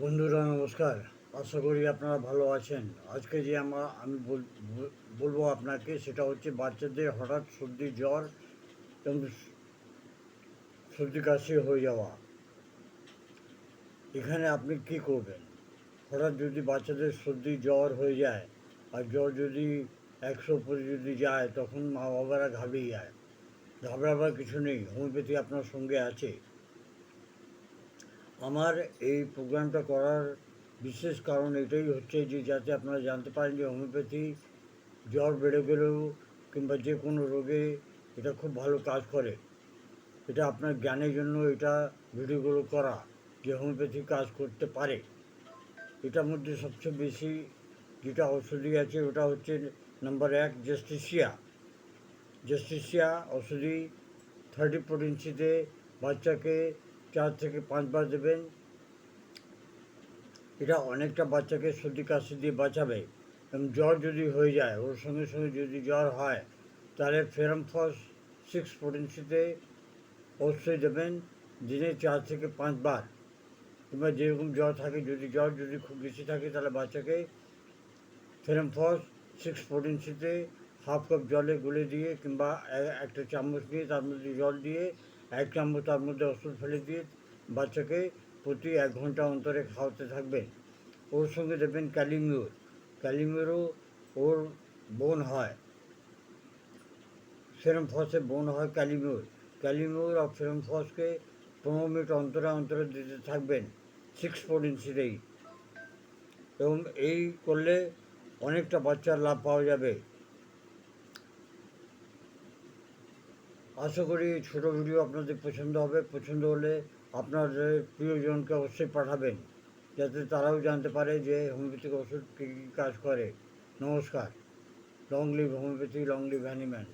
বন্ধুরা, নমস্কার। আশা করি আপনারা ভালো আছেন। আজকে যে আমরা, আমি বল- বল- বলব আপনাকে, সেটা হচ্ছে বাচ্চাদের হঠাৎ সর্দি জ্বর এবং সর্দি কাশি হয়ে যাওয়া। এখানে আপনি কি করবেন? হঠাৎ যদি বাচ্চাদের সর্দি জ্বর হয়ে যায় আর জ্বর যদি একশো উপরে যদি যায়, তখন মা বাবারা ঘাবড়িয়ে যায়। ঘাবড়াবার কিছু নেই, হোমিওপ্যাথি আপনার সঙ্গে আছে। আমার এই প্রোগ্রামটা করার বিশেষ কারণ এটাই হচ্ছে যে যাতে আপনারা জানতে পারেন যে হোমিওপ্যাথি জ্বর বেড়ে গেলেও কিংবা যে কোনো রোগে এটা খুব ভালো কাজ করে। এটা আপনার জ্ঞানের জন্য এটা ভিডিওগুলো করা যে হোমিওপ্যাথি কাজ করতে পারে। এটার মধ্যে সবচেয়ে বেশি যেটা ঔষধি আছে ওটা হচ্ছে নাম্বার এক জেস্টিসিয়া। জেস্টিসিয়া ঔষধি থার্টি পোটেন্সিতে বাচ্চাকে চার থেকে পাঁচবার দেবেন। এটা অনেকটা বাচ্চাকে সর্দি কাশি দিয়ে বাঁচাবে। এবং জ্বর যদি হয়ে যায়, ওর সঙ্গে সঙ্গে যদি জ্বর হয়, তাহলে ফেরামফস সিক্স পোটেন্সিতে অবশ্যই দেবেন, দিনে চার থেকে পাঁচবার কিংবা যেরকম জ্বর থাকে, যদি জ্বর যদি খুব বেশি থাকে, তাহলে বাচ্চাকে ফেরামফস সিক্স পোটেন্সিতে হাফ কাপ জলে গুলে দিয়ে, কিংবা একটা চামচ দিয়ে তার মধ্যে জল দিয়ে এক চামচ তার মধ্যে ওষুধ ফেলে দিয়ে বাচ্চাকে প্রতি এক ঘণ্টা অন্তরে খাওয়াতে থাকবেন ওর সঙ্গে দেবেন ক্যালিমিউর ক্যালিমিউরও ওর বোন হয়। ফেরমফসে বোন হয় ক্যালিমিউর ক্যালিমিউর আর ফেরমফসকে পনেরো মিনিট অন্তরে অন্তরে দিতে থাকবেন সিক্স ফোর ইঞ্চিতেই। এবং এই করলে অনেকটা বাচ্চার লাভ পাওয়া যাবে। আশা করি ছোটো ভিডিও আপনাদের পছন্দ হবে। পছন্দ হলে আপনাদের প্রিয়জনকে অবশ্যই পাঠাবেন, যাতে তারাও জানতে পারে যে হোমিওপ্যাথিক ওষুধ কী কী কাজ করে। নমস্কার। Long live homeopathy, long live animal.